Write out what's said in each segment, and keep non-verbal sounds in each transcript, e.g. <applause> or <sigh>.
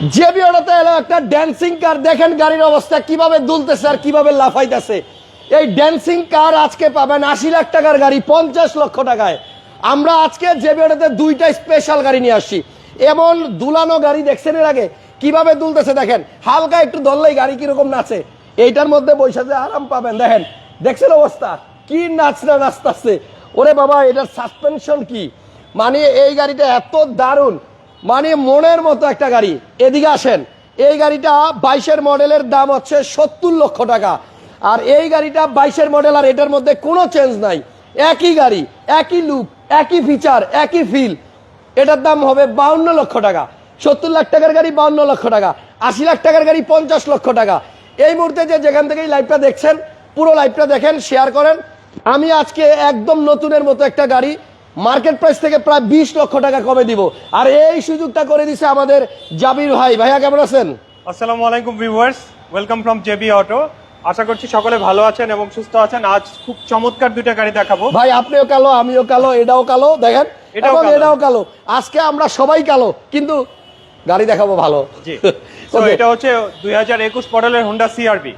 যে বিওটাতে এলো একটা ড্যান্সিং কার দেখেন গাড়ির অবস্থা, কীভাবে দুলতেছে আর কীভাবে লাফাইতেছে। এই ড্যান্সিং কার আজকে পাবেন আশি লাখ টাকার গাড়ি, পঞ্চাশ লক্ষ টাকায়। আমরা আজকে যে বিওটাতে দুইটা স্পেশাল গাড়ি নিয়ে আসছি। এমন দুলানো গাড়ি দেখছেন এর আগে? কীভাবে দুলতেছে দেখেন? হালকা একটু ধরলেই গাড়ি কীরকম নাচে। এইটার মধ্যে বৈশা যে আরাম পাবেন। দেখেন, দেখছেন অবস্থা? কি নাচনা নাচতেছে? ওরে বাবা, এটার সাসপেনশন কি? মানে এই গাড়িটা এত দারুণ। মানে মনের মতো একটা গাড়ি। এদিকে আসেন। এই গাড়িটা বাইশের মডেলের দাম হচ্ছে সত্তর লক্ষ টাকা। আর এই গাড়িটা বাইশের মডেল আর এটার মধ্যে কোনো চেঞ্জ নাই। একই গাড়ি, একই লুক একই ফিচার একই ফিল এটার দাম হবে বাউন্ন লক্ষ টাকা। সত্তর লাখ টাকার গাড়ি বাউন্ন লক্ষ টাকা। আশি লাখ টাকার গাড়ি পঞ্চাশ লক্ষ টাকা। এই মুহূর্তে যে যেখান থেকে এই দেখছেন, পুরো লাইভটা দেখেন শেয়ার করেন। আমি আজকে একদম নতুনের মতো একটা গাড়ি মার্কেট প্রাইস থেকে প্রায় বিশ লক্ষ টাকা কমে দিব। আর এই সুযোগটা করে দিছে আমাদের জাবির ভাই। ভাইয়া কেমন আছেন? আসসালামু আলাইকুম viewers welcome from JB auto আশা করছি সকলে ভালো আছেন এবং সুস্থ আছেন। আজ খুব চমৎকার দুইটা গাড়ি দেখাবো। ভাই আপনিও কালো আমিও কালো এটাও কালো দেখেন? এটাও এবং। এটাও কালো। আজকে আমরা সবাই কালো কিন্তু গাড়ি দেখাবো ভালো। জি। <laughs> তো এটা হচ্ছে দুই হাজার একুশ মডেলের Honda CRV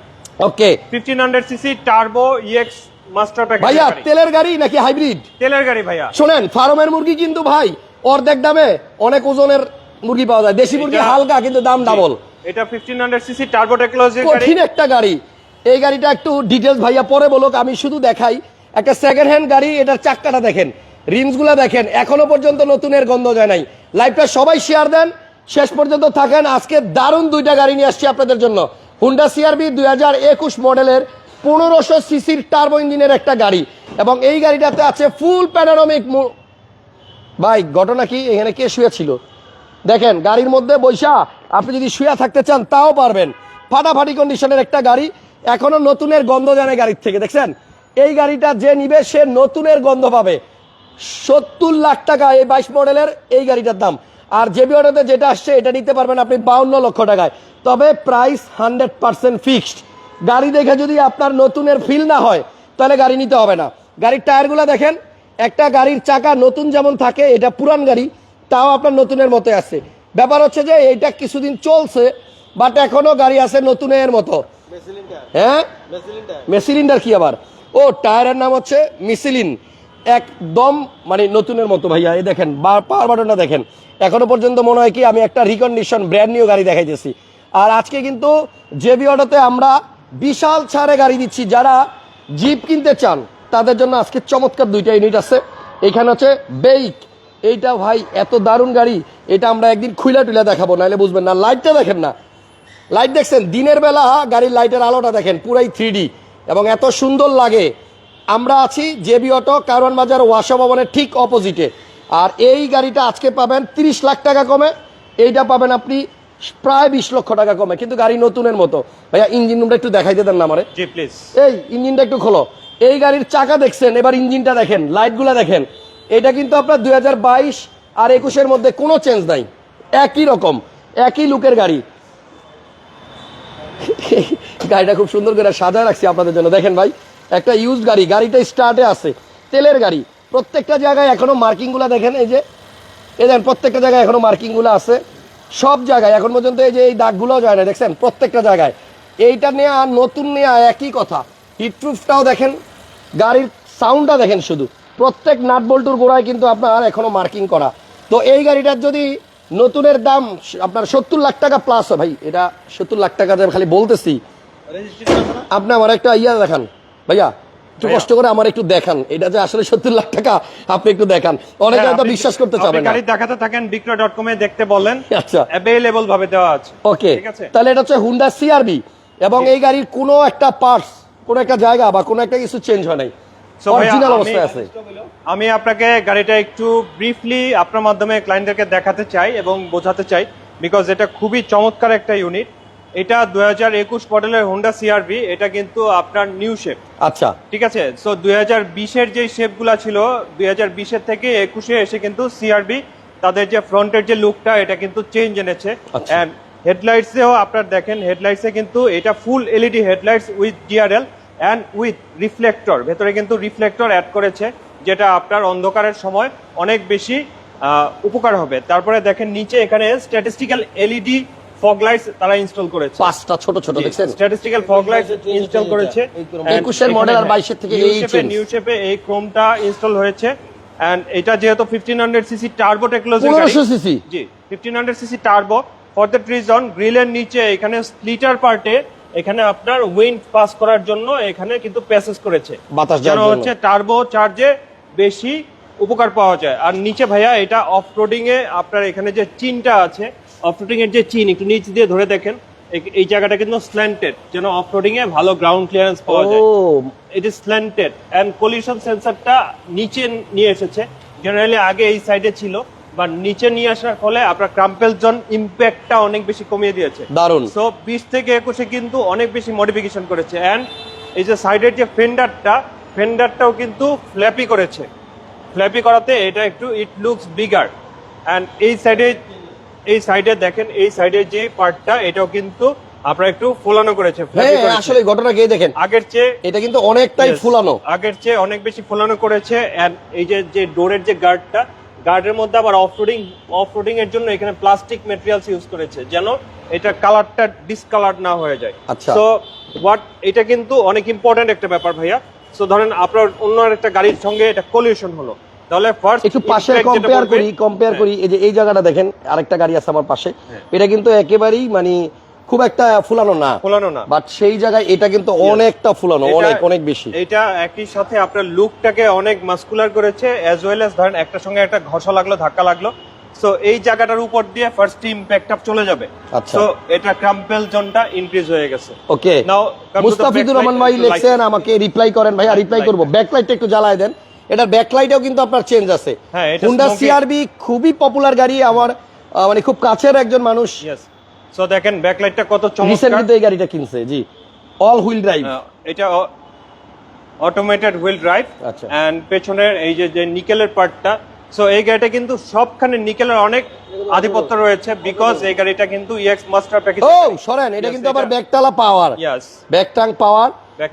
okay fifteen hundred CC turbo EX master ভাইয়া তেলের গাড়ি নাকি হাইব্রিড? তেলের গাড়ি ভাইয়া। শোনেন ফার্মের মুরগি কিন্তু ভাই অর্ধেক দামে অনেক ওজনের মুরগি পাওয়া যায়। দেশি মুরগি হালকা কিন্তু দাম ডাবল এটা ফিফটিন হান্ড্রেড সিসি টার্বো টেকনোলজির গাড়ি কঠিন একটা গাড়ি। এই গাড়িটা একটু ডিটেলস ভাইয়া পরে বলুক আমি শুধু দেখাই। একটা সেকেন্ড হ্যান্ড গাড়ি এটার চাক্কাটা দেখেন। রিমসগুলা দেখেন এখনও পর্যন্ত নতুনের গন্ধ যায় নাই। লাইভটা সবাই শেয়ার দেন শেষ পর্যন্ত থাকেন। আজকে দারুণ দুইটা গাড়ি নিয়ে আসছি আপনাদের জন্য। হুন্ডা সিআরবি দুই হাজার একুশ মডেলের পনেরোশো সিসির টার্বো ইঞ্জিনের একটা গাড়ি। এবং এই গাড়িটাতে আছে ফুল প্যানারমিক ভাই, ঘটনা কি? এখানে কে শুয়ে ছিল দেখেন, গাড়ির মধ্যে বৈশা, আপনি যদি শুয়ে থাকতে চান, তাও পারবেন। ফাটাফাটি কন্ডিশনের একটা গাড়ি, এখনও নতুনের গন্ধ জানে গাড়ির থেকে, দেখছেন? এই গাড়িটা যে নিবে, সে নতুনের গন্ধ পাবে। সত্তর লাখ টাকা এই বাইশ মডেলের এই গাড়িটার দাম। আর যে বিওটাতে যেটা আসছে, এটা নিতে পারবেন আপনি বাউন্ন লক্ষ টাকায়। তবে প্রাইস হান্ড্রেড পার্সেন্ট ফিক্সড গাড়ি দেখে যদি আপনার নতুনের ফিল না হয়, তাহলে গাড়ি নিতে হবে না। গাড়ির টায়ারগুলো দেখেন, একটা গাড়ির চাকা নতুন যেমন থাকে, এটা পুরান গাড়ি, তাও আপনার নতুনের মতো আছে। ব্যাপার হচ্ছে যে, এইটা কিছুদিন চলছে বাট এখনও গাড়ি আছে নতুনের মতো। হ্যাঁ? মেসিলিন্ডার কি আবার? ও, টায়ারের নাম হচ্ছে মিসিলিন একদম মানে নতুনের মতো ভাইয়া, এই দেখেন পাওয়ার বাটনটা দেখেন। এখনও পর্যন্ত মনে হয় কি, আমি একটা রিকন্ডিশন ব্র্যান্ড নিউ গাড়ি দেখাইতেছি। আর আজকে কিন্তু জেবি অটোতে আমরা বিশাল ছাড়ে গাড়ি দিচ্ছি যারা জিপ কিনতে চান, তাদের জন্য আজকে চমৎকার দুইটা ইউনিট আছে। এখানে হচ্ছে বেইক এইটা ভাই এত দারুণ গাড়ি, এটা আমরা একদিন খুইলা টুইলা দেখাবো, নাহলে বুঝবেন না লাইটটা দেখেন না। লাইট দেখছেন? দিনের বেলা গাড়ির লাইটের আলোটা দেখেন, পুরাই থ্রি এবং এত সুন্দর লাগে। আমরা আছি জেবি অটো, কারওয়ান বাজার, ওয়াসা ভবনের ঠিক অপোজিটে আর এই গাড়িটা আজকে পাবেন তিরিশ লাখ টাকা কমে। এইটা পাবেন আপনি প্রায় বিশ লক্ষ টাকা কমে কিন্তু গাড়ি নতুনের মতো। ভাইয়া ইঞ্জিন রুমটা একটু দেখাইতে দেন না আমারে। এই ইঞ্জিনটা একটু খোলো। এই গাড়ির চাকা দেখছেন এবার ইঞ্জিনটা দেখেন লাইটগুলো দেখেন। এটা কিন্তু আপনার দু হাজার বাইশ আর একুশের মধ্যে কোনো চেঞ্জ নাই। একই রকম একই লুকের গাড়ি। গাড়িটা খুব সুন্দর করে সাজায় রাখছি আপনাদের জন্য। দেখেন ভাই একটা ইউজ গাড়ি গাড়িটা স্টার্টে আছে। তেলের গাড়ি। প্রত্যেকটা জায়গায় এখনও মার্কিংগুলো দেখেন এই যে। এই দেখেন প্রত্যেকটা জায়গায় এখনও মার্কিংগুলো আছে। সব জায়গায় এখন পর্যন্ত এই যে এই দাগগুলোও যায় না দেখছেন? প্রত্যেকটা জায়গায়। এইটা নিয়ে আর নতুন নিয়ে একই কথা। হিটপ্রুফটাও দেখেন গাড়ির সাউন্ডটা দেখেন শুধু। প্রত্যেক নাট বল্টুর গোড়ায় কিন্তু আপনার এখনও মার্কিং করা। তো এই গাড়িটার যদি নতুনের দাম আপনার সত্তর লাখ টাকা প্লাস হয় ভাই এটা সত্তর লাখ টাকা খালি বলতেছি। আপনি আমার একটা ইয়া দেখান ভাইয়া। একটু কষ্ট করে আমার একটু দেখান। এটা যে আসলে সত্তর লাখ টাকা আপনি একটু দেখান। অনেকে হ্যাঁ, হয়তো বিশ্বাস করতে চাবেন গাড়ি দেখাতে থাকেন বিক্রয় ডট কমে দেখতে বলেন। আচ্ছা। অ্যাভেলেবল ভাবে দেওয়া আছে। ওকে। ঠিক আছে। তাহলে এটা হচ্ছে হুন্ডা সিআরবি এবং এই গাড়ির কোনো একটা পার্টস কোনো একটা জায়গা বা কোনো একটা কিছু চেঞ্জ হয় নাই। So ভাইয়া, অরিজিনাল অবস্থায় আছে। আমি আপনাকে গাড়িটা একটু ব্রিফলি আপনার মাধ্যমে ক্লায়েন্টদেরকে দেখাতে চাই এবং বোঝাতে চাই বিকজ এটা খুবই চমৎকার একটা ইউনিট এটা দুই হাজার একুশ মডেলের হোন্ডা সিআরবি এটা কিন্তু আপনার নিউ শেপ আচ্ছা। ঠিক আছে? সো দুই হাজার বিশের যে শেপগুলো ছিল দুই হাজার বিশের থেকে একুশে এসে কিন্তু সিআরবি তাদের যে ফ্রন্টের যে লুকটা এটা কিন্তু চেঞ্জ এনেছে। আচ্ছা। অ্যান্ড হেডলাইটসেও আপনার দেখেন হেডলাইটসে কিন্তু এটা full LED headlights with DRL and with reflector ভেতরে কিন্তু রিফ্লেক্টর অ্যাড করেছে যেটা আপনার অন্ধকারের সময় অনেক বেশি উপকার হবে। তারপরে দেখেন নিচে এখানে স্ট্যাটিস্টিক্যাল এলইডি ফগ লাইটস তারা ইনস্টল করেছে। পাঁচটা ছোট ছোট দেখছেন? স্ট্যাটিস্টিক্যাল ফগ লাইটস ইনস্টল করেছে। একুশের model আর বাইশের থেকে এই change। নিউ শেপে এই ক্রোমটা ইনস্টল হয়েছে। এন্ড এটা যেহেতু 1500 সিসি টার্বো টেকনোলজি পনেরোশো CC G 1500 CC turbo for that reason গ্রিলের নিচে এখানে স্প্লিটার পার্টে এখানে আপনার উইন্ড পাস করার জন্য এখানে কিন্তু প্যাসেজ করেছে। বাতাস যেন জন্য। হচ্ছে টার্বো চার্জে বেশি উপকার পাওয়া যায়। আর নিচে ভাইয়া এটা অফ রোডিং এ আপনার এখানে যে চিনটা আছে অফ রোডিং এর যে চিন একটু নিচ দিয়ে ধরে দেখেন এই- জায়গাটা কিন্তু স্ল্যান্টেড যেন অফ রোডিং এ ভালো গ্রাউন্ড ক্লিয়ারেন্স পাওয়া যায়। ও। It is slanted and collision সেন্সরটা নিচে নিয়ে এসেছে। জেনারেলি আগে এই সাইডে ছিল বা নিচে নিয়ে আসার ফলে আপনার ক্রাম্পেল জন ইম্প্যাক্টটা অনেক বেশি কমিয়ে দিয়েছে। দারুণ সো বিশ থেকে একুশে কিন্তু অনেক বেশি মডিফিকেশন করেছে। এন্ড এই যে সাইডের যে ফেন্ডারটা ফেন্ডারটাও কিন্তু ফ্ল্যাপি করেছে। ফ্ল্যাপি করাতে এটা একটু ইট লুকস বিগার এন্ড এই সাইডে এই সাইডে দেখেন এই সাইডের যে পার্টটা এটাও কিন্তু আপনারা একটু ফোলানো করেছে হ্যাঁ আসলে ঘটনা কে দেখেন? আগের চেয়ে এটা কিন্তু অনেকটাই ফুলানো। আগের চেয়ে অনেক বেশি ফোলানো করেছে এই যে যে ডোরের যে গার্ডটা গার্ডের মধ্যে আবার অফরোডিং অফরোডিং এর জন্য এখানে প্লাস্টিক ম্যাটেরিয়ালস ইউজ করেছে যেন এটা কালারটা ডিসকালার না হয়ে যায়। আচ্ছা। সো হোয়াট এটা কিন্তু অনেক ইম্পর্টেন্ট একটা ব্যাপার ভাইয়া। সো ধরেন আপনার অন্য একটা গাড়ির সঙ্গে এটা কলিউশন হলো। তাহলে ফার্স্ট একটু পাশে কম্পেয়ার করি কম্পেয়ার করি। এই যে এই জায়গাটা দেখেন আরেকটা গাড়ি আছে আমার পাশে। হ্যাঁ। এটা কিন্তু একেবারেই মানে খুব একটা ফুলানো না। ফোলানো না। বাট সেই জায়গায় এটা কিন্তু অনেকটা ফুলানো অনেক অনেক বেশি। এটা একই সাথে আপনার লুকটাকে অনেক মাস্কুলার করেছে অ্যাজ ওয়েল অ্যাজ ধরেন একটার সঙ্গে একটা ঘষা লাগল ধাক্কা লাগল। সো এই জায়গাটার উপর দিয়ে ফার্স্ট ইম্প্যাক্ট আপ চলে যাবে। আচ্ছা। সো এটা ক্রাম্পেল জোনটা ইনক্রিজ হয়ে গেছে। ওকে come মুস্তাফিজুর রহমান ভাই একটু লিখছেন আমাকে রিপ্লাই করেন ভাই রিপ্লাই করব। ব্যাকলাইটটা একটু জ্বালায় দেন। এটার ব্যাকলাইটেও কিন্তু আপনার চেঞ্জ আছে। হ্যাঁ, হুন্ডা smoky- সিআরবি খুবই পপুলার গাড়ি আমার মানে খুব কাছের একজন মানুষ। সো দেখেন ব্যাকলাইটটা কত চমৎকার। তো এই গাড়িটা কিনছে জি। অল হুইল ড্রাইভ এটা অটোমেটেড হুইল ড্রাইভ আচ্ছা। এন্ড পেছনের এই যে যে নিকেলের পার্টটা সো এই গাড়িটা কিন্তু সবখানে নিকেলের অনেক আধিপত্য রয়েছে বিকজ এই গাড়িটা কিন্তু ইএক্স মাস্টার প্যাকেজ ও সরেন এটা কিন্তু আবার ব্যাকটালা পাওয়ার ইয়েস ব্যাকটাং পাওয়ার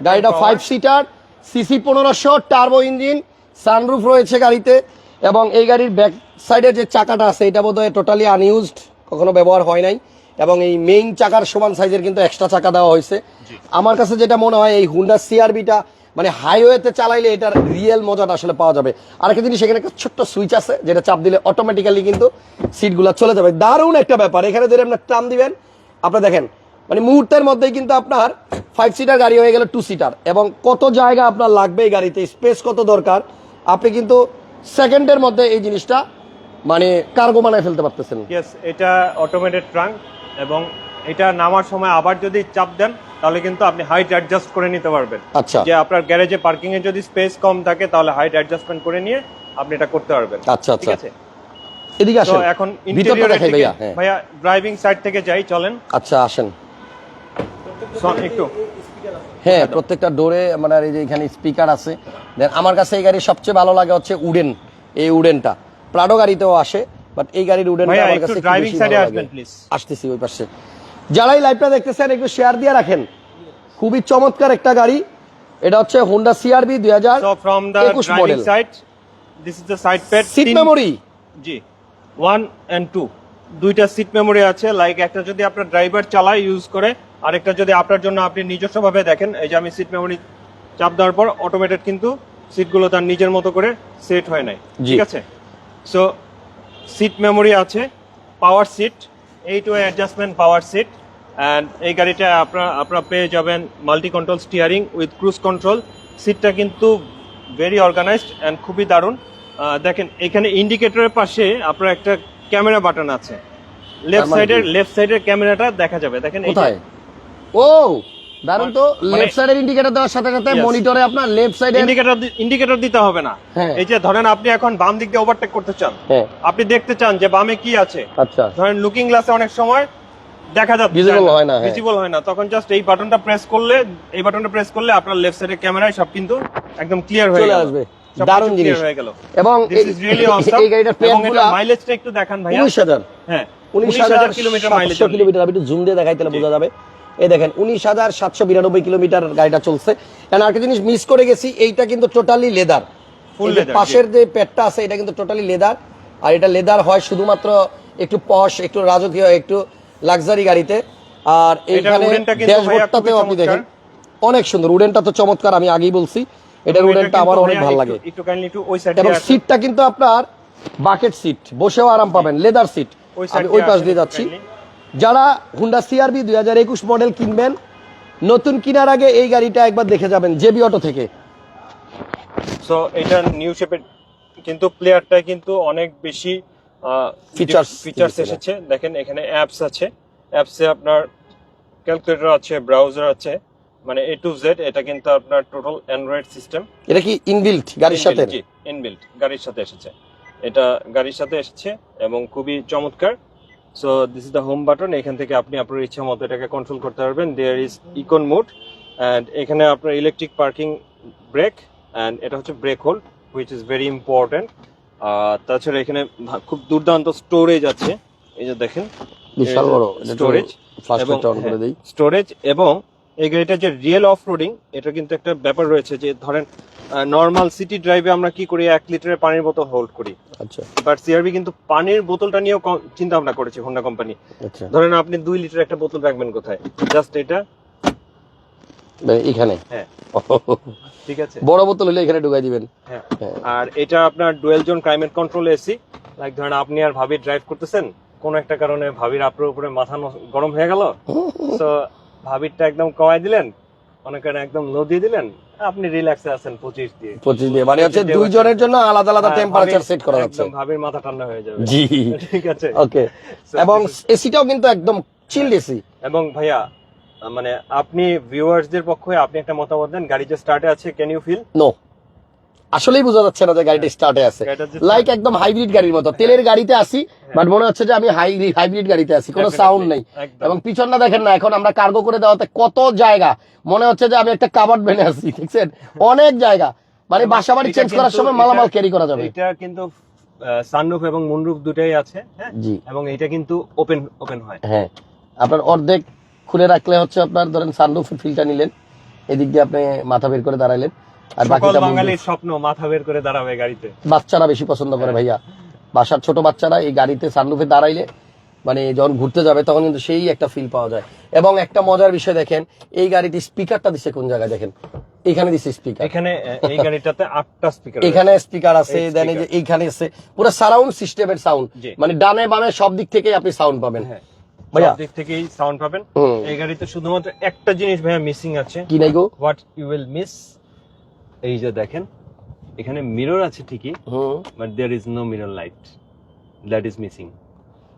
গাড়িটা power। ফাইভ সিটার সিসি পনেরোশো টার্বো ইঞ্জিন সানরুফ রয়েছে গাড়িতে এবং এই গাড়ির ব্যাক সাইডের যে চাকাটা আছে এটা বোধহয় টোটালি আনইউজড কখনো ব্যবহার হয় নাই। এবং এই মেইন চাকার সমান সাইজের কিন্তু এক্সট্রা চাকা দেওয়া হয়েছে। আমার কাছে যেটা মনে হয় এই হুন্ডা সিআরবিটা মানে হাইওয়েতে চালাইলে এটার রিয়েল মজাটা আসলে পাওয়া যাবে। আরেকটা জিনিস এখানে একটা ছোট্ট সুইচ আছে যেটা চাপ দিলে অটোমেটিক্যালি কিন্তু সিটগুলো চলে যাবে। দারুণ একটা ব্যাপার। এখানে যদি আপনার টান দিবেন আপনার দেখেন মানে মুহূর্তের মধ্যেই কিন্তু আপনার ফাইভ সিটার গাড়ি হয়ে গেল টু সিটার এবং কত জায়গা আপনার লাগবে এই গাড়িতে স্পেস কত দরকার আপনি কিন্তু সেকেন্ডের মধ্যে এই জিনিসটা মানে কার্গো বানায় ফেলতে পারতেছেন। ইয়েস এটা অটোমেটেড ট্রাঙ্ক এবং এটা নামার সময় আবার যদি চাপ দেন তাহলে কিন্তু আপনি হাইট অ্যাডজাস্ট করে নিতে পারবেন। আচ্ছা। যে আপনার গ্যারেজে পার্কিং এ যদি স্পেস কম থাকে তাহলে হাইট অ্যাডজাস্টমেন্ট করে নিয়ে আপনি এটা করতে পারবেন। আচ্ছা ঠিক আচ্ছা আছে? এদিকে তো আসেন। এখন ইন্টেরিয়র দেখাই ভাইয়া হ্যাঁ। ভাইয়া ড্রাইভিং সাইড থেকে যাই চলেন। আচ্ছা আসেন। স- একটু। হ্যাঁ প্রত্যেকটা ডোরে মানে এই যে এখানে স্পিকার আছে। দেন আমার কাছে এই গাড়ি সবচেয়ে ভালো লাগে হচ্ছে উডেন এই উডেনটা। প্রাডো গাড়িতেও আসে বাট এই গাড়ির উডেনটা আমার কাছে এ ভালো আসবেন, please। আসতেছি ওই পাশে। যারাই লাইভটা দেখতেছেন একটু শেয়ার দিয়ে রাখেন। খুবই চমৎকার একটা গাড়ি। এটা হচ্ছে হোন্ডা সিআরবি দুই হাজার সো ফ্রম দ্য একুশ driving side this is the side pad seat memory G one and two দুইটা সিট মেমোরি আছে লাইক একটা যদি আপনার ড্রাইভার চালায় ইউজ করে আরেকটা যদি আপনার জন্য আপনি নিজস্বভাবে দেখেন এই যে আমি সিট মেমোরি চাপ দেওয়ার পর অটোমেটেড কিন্তু সিটগুলো তার নিজের মতো করে সেট হয় নাই ঠিক আছে? সো সিট মেমোরি আছে power seat eight way adjustment power seat and এই গাড়িটা আপনারা আপনারা পেয়ে যাবেন multi control steering with cruise control সিটটা কিন্তু ভেরি অর্গানাইজড অ্যান্ড খুবই দারুণ। দেখেন এখানে ইন্ডিকেটরের পাশে আপনার একটা ক্যামেরা বাটন আছে। লেফট সাইডের? লেফট সাইডের ক্যামেরাটা দেখা যাবে। দেখেন কোথায়? ও দারুণ তো। লেফট সাইডের ইন্ডিকেটর দেওয়ার সাথে সাথে মনিটরে আপনার লেফট সাইডের ইন্ডিকেটর ইন্ডিকেটর দিতে হবে না। হ্যাঁ। এই যে ধরেন আপনি এখন বাম দিক দিয়ে ওভারটেক করতে চান। হ্যাঁ। আপনি দেখতে চান যে বামে কি আছে। আচ্ছা। ধরেন লুকিং গ্লাসে অনেক সময় দেখা যাচ্ছে Visible হয় না, হ্যাঁ। ভিজিবল হয় না। তখন জাস্ট এই বাটনটা প্রেস করলে এই বাটনটা প্রেস করলে আপনার লেফট সাইডের ক্যামেরায় সব কিন্তু একদম ক্লিয়ার হয়ে চলে আসবে। সব দারুণ জিনিস। এবং এই- গাড়িটার এটা মাইলেজটা একটু দেখান উনিশ হাজার। হ্যাঁ উনিশ হাজার কিলোমিটার মাইলেজ কিলোমিটার আমি একটু জুম দিয়ে দেখাই তাহলে বোঝা যাবে। এই দেখেন উনিশ হাজার সাতশো বিরানব্বই কিলোমিটার গাড়িটা চলছে। আর একটা জিনিস মিস করে গেছি এইটা কিন্তু টোটালি লেদার পাশের যে প্যাডটা আছে এটা কিন্তু টোটালি লেদার আর এটা লেদার হয় শুধুমাত্র একটু পশ একটু রাজকীয় একটু লাক্সারি গাড়িতে। আর এইখানে ড্যাশবোর্ডটাতেও আপনি দেখেন অনেক সুন্দর। উডেনটা তো চমৎকার আমি আগেই বলছি। এটার উডেনটা আমার অনেক ভালো লাগে। একটু কাইন্ডলি একটু ওই সাইডে এবং সিটটা কিন্তু আপনার বাকেট সিট বসেও আরাম পাবেন লেদার সিট ওই আমি ওই পাশ দিয়ে যাচ্ছি। যারা হুন্ডা সিআরবি দুই হাজার একুশ মডেল কিনবেন নতুন কেনার আগে এই গাড়িটা একবার দেখে যাবেন জেবি অটো থেকে। সো এটা নিউ শেপের কিন্তু প্লেয়ারটা কিন্তু অনেক বেশি ফিচার্স দিয়েছে। এসেছে। দেখেন এখানে অ্যাপস আছে। অ্যাপসে আপনার ক্যালকুলেটর আছে ব্রাউজার আছে। মানে এ টু জেড এটা কিন্তু আপনার টোটাল অ্যান্ড্রয়েড সিস্টেম এটা কি ইনবিল্ট গাড়ির সাথে? জি ইনবিল্ট গাড়ির সাথে এসেছে। এটা গাড়ির সাথে এসেছে এবং খুবই চমৎকার। So this is the home button এখান থেকে আপনি আপনার ইচ্ছা মতো এটাকে কন্ট্রোল করতে পারবেন। There is econ mode and এখানে আপনার ইলেকট্রিক পার্কিং ব্রেক অ্যান্ড এটা হচ্ছে brake hold which is very important তাছাড়া এখানে খুব দুর্দান্ত স্টোরেজ আছে। এই যে দেখেন বিশাল বড় স্টোরেজ স্টোরেজ এবং এই গাড়িটা যে রিয়েল অফ রোডিং এটা কিন্তু একটা ব্যাপার রয়েছে যে ধরেন নর্মাল সিটি ড্রাইভে আমরা কি করি এক লিটারের পানির বোতল হোল্ড করি। আচ্ছা। বাট সিআরবি কিন্তু পানির বোতলটা নিয়েও চিন্তা ভাবনা করেছে হোন্ডা কোম্পানি আচ্ছা। ধরেন আপনি দুই লিটার একটা বোতল রাখবেন কোথায়? জাস্ট এটা? মানে এখানে? হ্যাঁ। ঠিক আছে? বড় বোতল হলে এখানে ঢুকাই দিবেন। হ্যাঁ। হ্যাঁ। আর এটা আপনার dual zone climate control AC like ধরেন আপনি আর ভাবি ড্রাইভ করতেছেন কোন একটা কারণে ভাবির আপনার উপরে মাথা গরম হয়ে গেল? <laughs> তো ভাবিরটা একদম কমাই দিলেন মনে করেন একদম লো দিয়ে দিলেন আপনি রিল্যাক্সে আছেন পঁচিশ দিয়ে। পঁচিশ দিয়ে মানে হচ্ছে দুই জনের জন্য আলাদা আলাদা হ্যাঁ, টেম্পারেচার ভাবির- সেট করা যাচ্ছে। একদম ভাবির মাথা ঠান্ডা হয়ে যাবে। জি। ঠিক আছে। ওকে। এবং এসিটাও কিন্তু একদম চিল এসি এবং ভাইয়া মানে আপনি ভিউয়ার্সদের পক্ষে আপনি একটা মতামত দেন গাড়ি যে স্টার্টে আছে ক্যান ইউ ফিল নো আসলেই বোঝা যাচ্ছে না যে গাড়িটা স্টার্টে আছে। লাইক একদম হাইব্রিড গাড়ির মতো। তেলের গাড়িতে আসি বাট মনে হচ্ছে যে আমি হাইব্রিড গাড়িতে আছি কোনো সাউন্ড নেই। এবং পিছনটা দেখেন না এখন আমরা কার্গো করে দেওয়াতে কত জায়গা। মনে হচ্ছে যে আমি একটা কাবার্ড ভেনে আছি দেখছেন? অনেক জায়গা। মানে বাসা বাড়ি চেঞ্জ করার সময় মালামাল ক্যারি করা যাবে। এটা কিন্তু সানরুফ এবং মুনরুফ দুটাই আছে হ্যাঁ? জি। এবং এটা কিন্তু ওপেন ওপেন হয়। হ্যাঁ। আপনার অর্ধেক খুলে রাখলে হচ্ছে আপনার ধরেন সানরুফের ফিলটা নিলেন। এদিক দিয়ে আপনি মাথা বের করে দাঁড়াইলেন। আর বাকিটা বাঙালির স্বপ্ন মাথা বের করে দাঁড়াবে গাড়িতে। বাচ্চারা বেশি পছন্দ করে ভাইয়া। বাসার ছোট বাচ্চারা এই গাড়িতে সানরুফে দাঁড়াইলে মানে যখন ঘুরতে যাবে তখন কিন্তু সেই একটা ফিল পাওয়া যায়। এবং একটা মজার বিষয় দেখেন এই গাড়িতে স্পিকারটা দিচ্ছে কোন জায়গায় দেখেন? এখানে স্পিকার এখানে এই গাড়িটাতে আটটা স্পিকার এখানে স্পিকার আছে দেন এই যে এইখানে আছে পুরো সারাউন্ড সিস্টেমের সাউন্ড মানে ডানে বামে সব দিক থেকেই আপনি সাউন্ড পাবেন। হ্যাঁ। ভাইয়া। দিক থেকেই সাউন্ড পাবেন। এই গাড়িতে শুধুমাত্র একটা জিনিস ভাইয়া মিসিং আছে। কি নাই গো? হোয়াট ইউ উইল মিস এই যে দেখেন এখানে মিরর আছে ঠিকই but there is no mirror light that is missing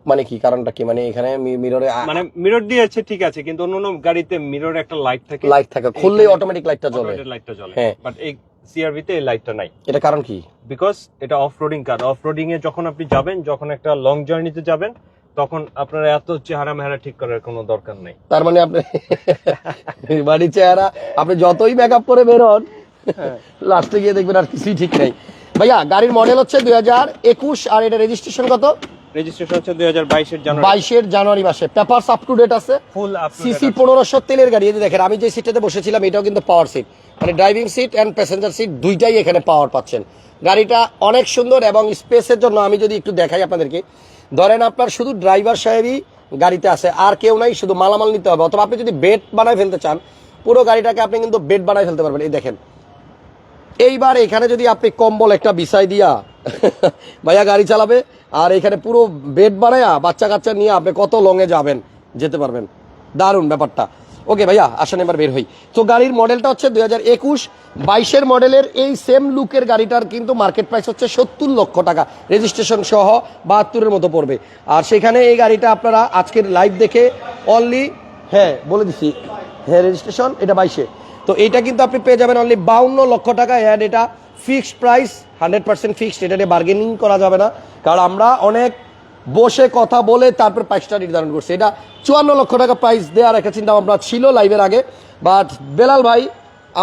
মানে কি কারণটা কি? মানে এখানে মিররে মানে মিরর দিয়েছে ঠিক আছে কিন্তু অন্য অন্য গাড়িতে মিরর একটা লাইট থাকে। লাইট থাকে। খুললেই অটোমেটিক লাইটটা জ্বলে। লাইটটা জ্বলে। হ্যাঁ। বাট এই সিআরভি তে এই লাইটটা নাই। এটা কারণ কি? বিকজ এটা off roading car off roading এ যখন আপনি যাবেন যখন একটা লং জার্নিতে যাবেন তখন আপনার এত চেহারা মেহারা ঠিক করার কোনো দরকার নেই। তার মানে আপনি বাড়ি <laughs> চেহারা আপনি যতই মেকআপ করে বেরোন লাস্টে গিয়ে দেখবেন আর কিছুই ঠিক নেই। ভাইয়া গাড়ির মডেল হচ্ছে দুই হাজার একুশ আর এটা রেজিস্ট্রেশন কত? রেজিস্ট্রেশন হচ্ছে দুই হাজার বাইশের জানুয়ারি। বাইশের জানুয়ারি মাসে। পেপারস আপ টু ডেট আছে। ফুল সিসি পনেরোশো তেলের গাড়ি। এই দেখেন আমি যে সিটটাতে বসেছিলাম এটাও কিন্তু পাওয়ার সিট মানে driving seat and passenger seat দুইটাই এখানে পাওয়ার পাচ্ছেন। গাড়িটা অনেক সুন্দর এবং স্পেসের জন্য আমি যদি একটু দেখাই আপনাদেরকে। ধরেন আপনার শুধু ড্রাইভার সাহেবই গাড়িতে আছে আর কেউ নাই শুধু মালামাল নিতে হবে। অথবা আপনি যদি বেড বানায় ফেলতে চান পুরো গাড়িটাকে আপনি কিন্তু বেড বানায় ফেলতে পারবেন। এই দেখেন এইবার এখানে যদি আপনি কম্বল একটা বিছাই দিয়া <laughs> ভাইয়া গাড়ি চালাবে, আর এখানে পুরো বেড বানায়া বাচ্চা কাচ্চা নিয়ে আপনি কত লংয়ে যাবেন, যেতে পারবেন। দারুণ ব্যাপারটা। ওকে ভাইয়া, আসেন এবার বের হই। তো গাড়ির মডেলটা হচ্ছে দুই হাজার একুশ, বাইশের মডেলের এই সেম লুকের গাড়িটার কিন্তু মার্কেট প্রাইস হচ্ছে সত্তর লক্ষ টাকা। রেজিস্ট্রেশন সহ বাহাত্তরের মতো পড়বে। আর সেখানে এই গাড়িটা আপনারা আজকের লাইভ দেখে অনলি হ্যাঁ বলে দিচ্ছি হ্যাঁ রেজিস্ট্রেশন এটা বাইশে। তো এটা কিন্তু আপনি পেয়ে যাবেন অনলি বাউন্ন লক্ষ টাকা অ্যাড এটা fixed price hundred percent fixed এটা নিয়ে বার্গেনিং করা যাবে না। কারণ আমরা অনেক বসে কথা বলে তারপর প্রাইসটা নির্ধারণ করছি। এটা চুয়ান্ন লক্ষ টাকা প্রাইস দেওয়ার একটা চিন্তা ভাবনা ছিল লাইভের আগে বাট বেলাল ভাই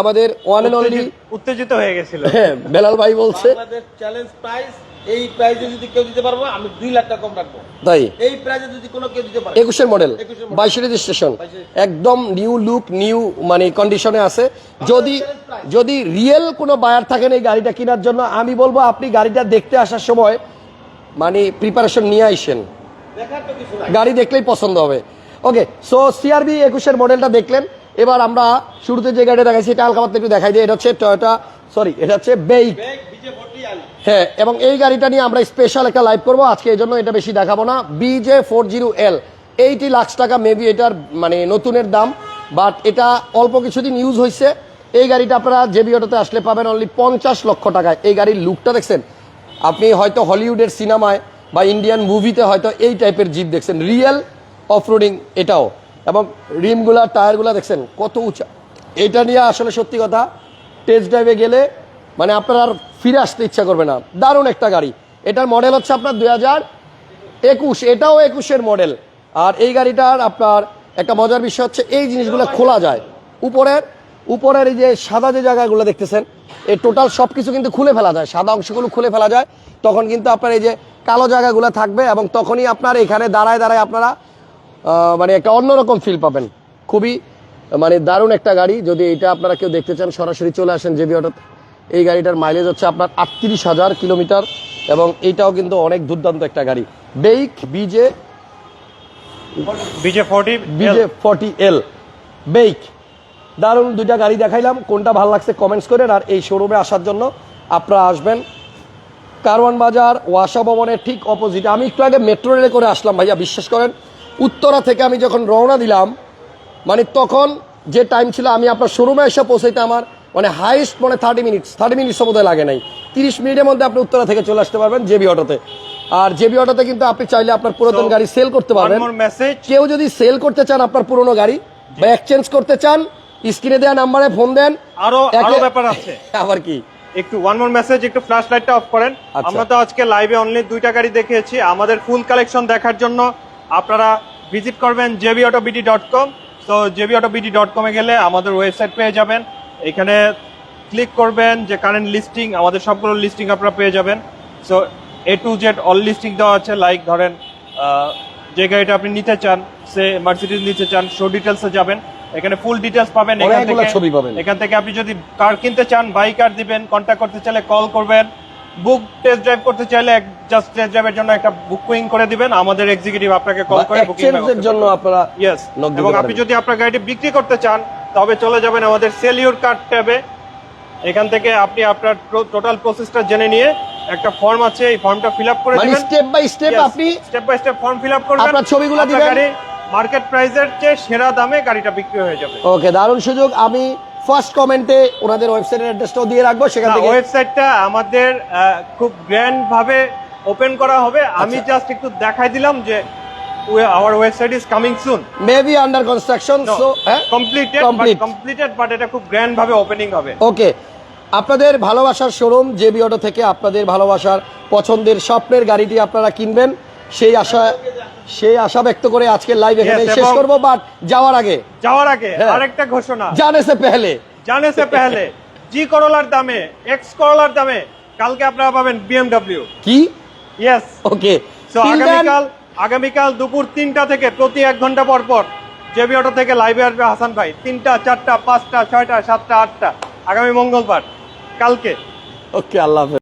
আমাদের ওয়ান অ্যান্ড অনলি উত্তেজিত হয়ে গেছিল। হ্যাঁ বেলাল ভাই বলছে আমাদের চ্যালেঞ্জ প্রাইস এই প্রাইসে যদি কেউ দিতে পারব আমি দুই লাখ টাকা কম রাখব। তাই? এই প্রাইসে যদি কোনো কেউ দিতে পারে একুশের মডেল। বাইশের রেজিস্ট্রেশন একদম নিউ লুক নিউ মানে কন্ডিশনে আছে। যদি যদি রিয়েল কোনো বায়ার থাকেন এই গাড়িটা কেনার জন্য আমি বলব আপনি গাড়িটা দেখতে আসার সময় মানে প্রিপারেশন নিয়ে আইসেন গাড়ি দেখলেই পছন্দ হবে। ওকে সো সিআরবি একুশের মডেলটা দেখলেন। এবার আমরা শুরুতে যে গাড়িটা দেখাইছি এটা হালকা পাতলা একটু দেখাই দিই। এটা হচ্ছে টয়োটা সরি এটা হচ্ছে বেইক হ্যাঁ এবং এই গাড়িটা নিয়ে আমরা স্পেশাল একটা লাইভ করব। আজকে এই জন্য এটা বেশি দেখাবো না। BJ four zero L eighty lakh টাকা মেবি এটার মানে নতুনের দাম বাট এটা অল্প কিছুদিন ইউজ হয়েছে এই গাড়িটা আপনারা জেবি অটোতে আসলে পাবেন অনলি পঞ্চাশ লক্ষ টাকায়। এই গাড়ির লুকটা দেখছেন? আপনি হয়তো হলিউডের সিনেমায় বা ইন্ডিয়ান মুভিতে হয়তো এই টাইপের জিপ দেখছেন। রিয়েল অফরোডিং এটাও। এবং রিমগুলা, টায়ারগুলা দেখছেন, কত উঁচা। এটা নিয়ে আসলে সত্যি কথা টেস্ট ড্রাইভে গেলে মানে আপনার আর ফিরে আসতে ইচ্ছা করবে না। দারুণ একটা গাড়ি। এটার মডেল হচ্ছে আপনার দুই হাজার একুশ, এটাও একুশের মডেল আর এই গাড়িটার আপনার একটা মজার বিষয় হচ্ছে, এই জিনিসগুলো খোলা যায়। উপরের উপরের এই যে সাদা যে জায়গাগুলো দেখতেছেন এই টোটাল সব কিছু কিন্তু খুলে ফেলা যায়। সাদা অংশগুলো খুলে ফেলা যায়। তখন কিন্তু আপনার এই যে কালো জায়গাগুলো থাকবে এবং তখনই আপনার এখানে দাঁড়ায় দাঁড়ায় আপনারা মানে একটা অন্যরকম ফিল পাবেন। খুবই মানে দারুণ একটা গাড়ি। যদি এটা আপনারা কেউ দেখতে চান সরাসরি চলে আসেন জেবি অটোতে এই গাড়িটার মাইলেজ হচ্ছে আপনার আটত্রিশ হাজার কিলোমিটার এবং এইটাও কিন্তু অনেক দুর্দান্ত একটা গাড়ি। বেইক বিজে বিজে ফোর্টি বিজে ফর্টি এল বেইক দারুণ দুইটা গাড়ি দেখাইলাম। কোনটা ভালো লাগছে কমেন্টস করেন। আর এই শোরুমে আসার জন্য আপনারা আসবেন কারওয়ান বাজার ওয়াসা ভবনের ঠিক অপোজিট আমি একটু আগে মেট্রো রেলে করে আসলাম ভাইয়া বিশ্বাস করেন? উত্তরা থেকে আমি যখন রওনা দিলাম মানে তখন যে টাইম ছিল আমি আপনার শোরুমে এসে পৌঁছাইতে আমার মানে হাইস্ট মানে থার্টি মিনিটস থার্টি মিনিটস বোধহয় লাগে নাই। তিরিশ মিনিটের মধ্যে আপনি উত্তরা থেকে চলে আসতে পারবেন জেবি অটোতে আর জেবি অটোতে কিন্তু আপনি চাইলে আপনার পুরাতন গাড়ি সেল করতে পারবেন। কেউ যদি সেল করতে চান আপনার পুরনো গাড়ি বা এক্সচেঞ্জ করতে চান স্ক্রিনে দেওয়া নাম্বারে ফোন দেন। আরও আরও ব্যাপার আছে। <laughs> আবার কি? একটু ওয়ান মোর মেসেজ একটু ফ্ল্যাশ লাইটটা অফ করেন। আচ্ছা। আমরা তো আজকে লাইভে অনলি দুইটা গাড়ি দেখিয়েছি। আমাদের ফুল কালেকশন দেখার জন্য আপনারা ভিজিট করবেন JB auto BD dot com তো জেবি অটো বিডি ডট কমে গেলে আমাদের ওয়েবসাইট পেয়ে যাবেন। এখানে ক্লিক করবেন যে কারেন্ট লিস্টিং আমাদের সবগুলো লিস্টিং আপনারা পেয়ে যাবেন। So A to Z all listing দেওয়া আছে। লাইক ধরেন যে গাড়িটা আপনি নিতে চান সে মার্সিডিজ নিতে চান শো ডিটেলসে যাবেন। এখানে ফুল ডিটেলস পাবেন। এখান থেকে ছবি পাবেন। এখান থেকে আপনি যদি কার কিনতে চান বাই কার দিবেন কন্ট্যাক্ট করতে চাইলে কল করবেন। বুক টেস্ট ড্রাইভ করতে চাইলে জাস্ট টেস্ট ড্রাইভের জন্য একটা বুকিং করে দিবেন। আমাদের এক্সিকিউটিভ আপনাকে কল করে বুকিং এর জন্য আপনারা ইয়েস এবং আপনি যদি আপনার গাড়িটি বিক্রি করতে চান তবে চলে যাবেন আমাদের সেল ইউর কার্ড ট্যাবে। এখান থেকে আপনি আপনার টোটাল প্রসেসটা জেনে নিয়ে একটা ফর্ম আছে এই ফর্মটা ফিল আপ করে মানে দিবেন। স্টেপ বাই স্টেপ আপনি step by step form fill up করবেন। আপনার ছবিগুলো দিবেন। মার্কেট প্রাইসের চেয়ে সেরা দামে গাড়িটা বিক্রি হয়ে যাবে। ওকে দারুণ সুযোগ। আমি ফার্স্ট কমেন্টে ওনাদের ওয়েবসাইটের অ্যাড্রেসটাও দিয়ে রাখব সেখান থেকে ওয়েবসাইটটা আমাদের খুব গ্র্যান্ড ভাবে ওপেন করা হবে। আমি আচ্ছা। জাস্ট একটু দেখাই দিলাম যে our website is coming soon maybe under construction so completed. Completed but এটা খুব গ্র্যান্ড ভাবে ওপেনিং হবে। ওকে আপনাদের ভালোবাসার শোরুম জেবি অটো থেকে আপনাদের ভালোবাসার পছন্দের স্বপ্নের গাড়িটি আপনারা কিনবেন সেই আশা সেই আশা ব্যক্ত করে আজকে লাইভ এখানে শেষ করব বাট যাওয়ার আগে যাওয়ার আগে হ্যাঁ। আরেকটা ঘোষণা। জানে সে পেহলে। জানে সে পেহলে। জি করোলার দামে এক্স করোলার দামে কালকে আপনারা পাবেন বিএমডব্লিউ কি? ইয়েস ওকে তো আগামীকাল আগামীকাল দুপুর তিনটা থেকে প্রতি এক ঘণ্টা পর পর জেবি অটো থেকে লাইভে আসবে হাসান ভাই। তিনটা চারটা পাঁচটা ছয়টা সাতটা আটটা। আগামী মঙ্গলবার কালকে। ওকে আল্লাহ হাফেজ।